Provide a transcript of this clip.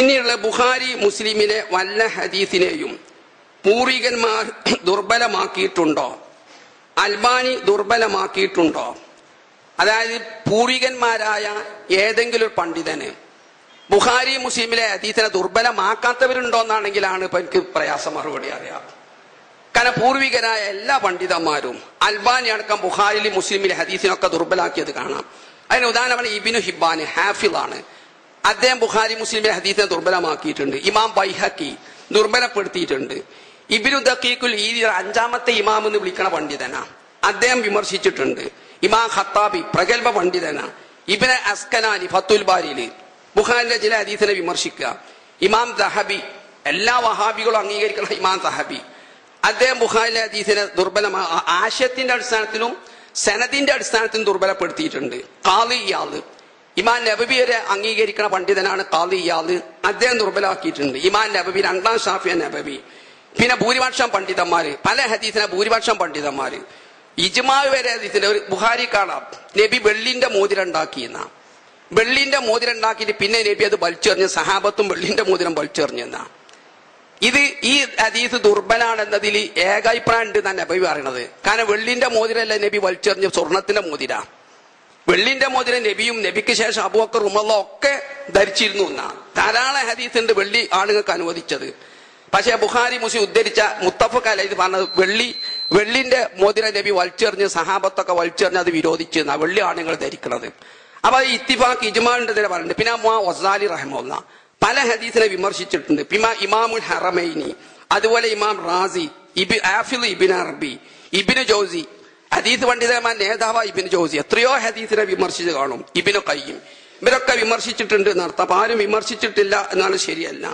പിന്നെയുള്ള ബുഹാരി മുസ്ലിമിലെ വല്ല ഹദീസിനെയും പൂർവികന്മാർ ദുർബലമാക്കിയിട്ടുണ്ടോ? അൽബാനി ദുർബലമാക്കിയിട്ടുണ്ടോ? അതായത് പൂർവികന്മാരായ ഏതെങ്കിലും ഒരു പണ്ഡിതന് ബുഹാരി മുസ്ലിമിലെ അതീതനെ ദുർബലമാക്കാത്തവരുണ്ടോ എന്നാണെങ്കിലാണ് ഇപ്പൊ എനിക്ക് പ്രയാസം മറുപടി അറിയാം. കാരണം പൂർവികരായ എല്ലാ പണ്ഡിതന്മാരും അൽബാനി അടക്കം ബുഹാരിലും മുസ്ലിമിലെ ഹദീസിനൊക്കെ ദുർബലാക്കിയത് കാണാം. അതിന് ഉദാഹരണമാണ് ഇബിനു ഹിബാന് ഹാഫിളാണ്. അദ്ദേഹം ബുഖാരി മുസ്ലിമിലെ ഹദീസിനെ ദുർബലമാക്കിയിട്ടുണ്ട്. ഇമാം ബൈഹക്കി ദുർബലപ്പെടുത്തിയിട്ടുണ്ട്. ഇബിനു ദക്കീഖുൽ ഈ അഞ്ചാമത്തെ ഇമാം എന്ന് വിളിക്കണ പണ്ഡിതനാ. അദ്ദേഹം വിമർശിച്ചിട്ടുണ്ട്. ഇമാം ഖത്താബി പ്രഗത്ഭ പണ്ഡിതനാ. ഇബിന് അസ്കനാനി ഫത്തുൽ ബാരിയിൽ ബുഖാരിലെ ചില ഹദീസിനെ വിമർശിക്കുക. ഇമാം ദഹബി എല്ലാ വഹാബികളും അംഗീകരിക്കണം ഇമാം ദഹബി. അദ്ദേഹം ബുഖാരിലെ ഹദീസിനെ ദുർബലമാ ആശയത്തിന്റെ അടിസ്ഥാനത്തിലും സനദിന്റെ അടിസ്ഥാനത്തിലും ദുർബലപ്പെടുത്തിയിട്ടുണ്ട്. കാളി ഇയാൾ. ഇമാൻ നബബിയരെ അംഗീകരിക്കുന്ന പണ്ഡിതനാണ് കാലിയാദ് അദ്ദേഹം ദുർബലാക്കിയിട്ടുണ്ട്. ഇമാൻ നബബി രണ്ടാം ഷാഫിയ നബബി പിന്നെ ഭൂരിപക്ഷം പണ്ഡിതന്മാര്. പല ഹദീസിനെ ഭൂരിപക്ഷം പണ്ഡിതന്മാര്. ഇജ്മാ വരെ ഹദീസിന്റെ ഒരു ബുഹാരി കാണാം. നബി വെള്ളിന്റെ മോതിരം ഉണ്ടാക്കിയെന്ന. വെള്ളിന്റെ മോതിരം ഉണ്ടാക്കിയിട്ട് പിന്നെ നബി അത് വലിച്ചെറിഞ്ഞ് സഹാബത്തും വെള്ളിന്റെ മോതിരം വലിച്ചെറിഞ്ഞെന്ന. ഇത് ഈ ഹദീസ് ദുർബലാണെന്നതിൽ ഏകാഭിപ്രായം ഉണ്ട് തന്നെ നബി പറയണത് കാരണം വെള്ളിന്റെ മോതിരല്ല നബി വലിച്ചെറിഞ്ഞ സ്വർണത്തിന്റെ മോതിര. വെള്ളിന്റെ മോതിരം നബിയും നബിക്ക് ശേഷം അബുബക്കർ ഉമ്മള്ള ഒക്കെ ധരിച്ചിരുന്നു എന്നാണ്. ധാരാളം ഹദീസ് ഉണ്ട് വെള്ളി ആണുങ്ങൾക്ക് അനുവദിച്ചത്. പക്ഷേ ബുഹാരി മുസി ഉദ്ധരിച്ച മുത്തഫക്ക അല്ല ഇത് പറഞ്ഞത് വെള്ളി വെള്ളിന്റെ മോതിരം നബി വലിച്ചെറിഞ്ഞ് സഹാബത്തൊക്കെ വലിച്ചെറിഞ്ഞ് അത് വിരോധിച്ചു എന്നാ വെള്ളി ആണുങ്ങൾ ധരിക്കുന്നത്. അപ്പൊ ഈ ഇത്തിഫാഖ് ഇജ്മാലിന്റെ തന്നെ പറഞ്ഞിട്ടുണ്ട് പിന്നെ മാ വസാലി റഹ്മുല്ല പല ഹദീസിനെ വിമർശിച്ചിട്ടുണ്ട്. പിന്നെ ഇമാമുൽ ഹറമൈനി അതുപോലെ ഇമാം റാസി ഇബി ആഫിൽ ഇബിൻ അറബി ഇബിന് ജോസി ഹദീസ് പണ്ഡിതന്മാർ നേതാവായി ഇബിന് ജോസി എത്രയോ ഹദീസിനെ വിമർശിച്ച് കാണും. ഇബിന് കയ്യും ഇവരൊക്കെ വിമർശിച്ചിട്ടുണ്ട് എന്നർത്ഥം. ആരും വിമർശിച്ചിട്ടില്ല എന്നാണ് ശരിയല്ല.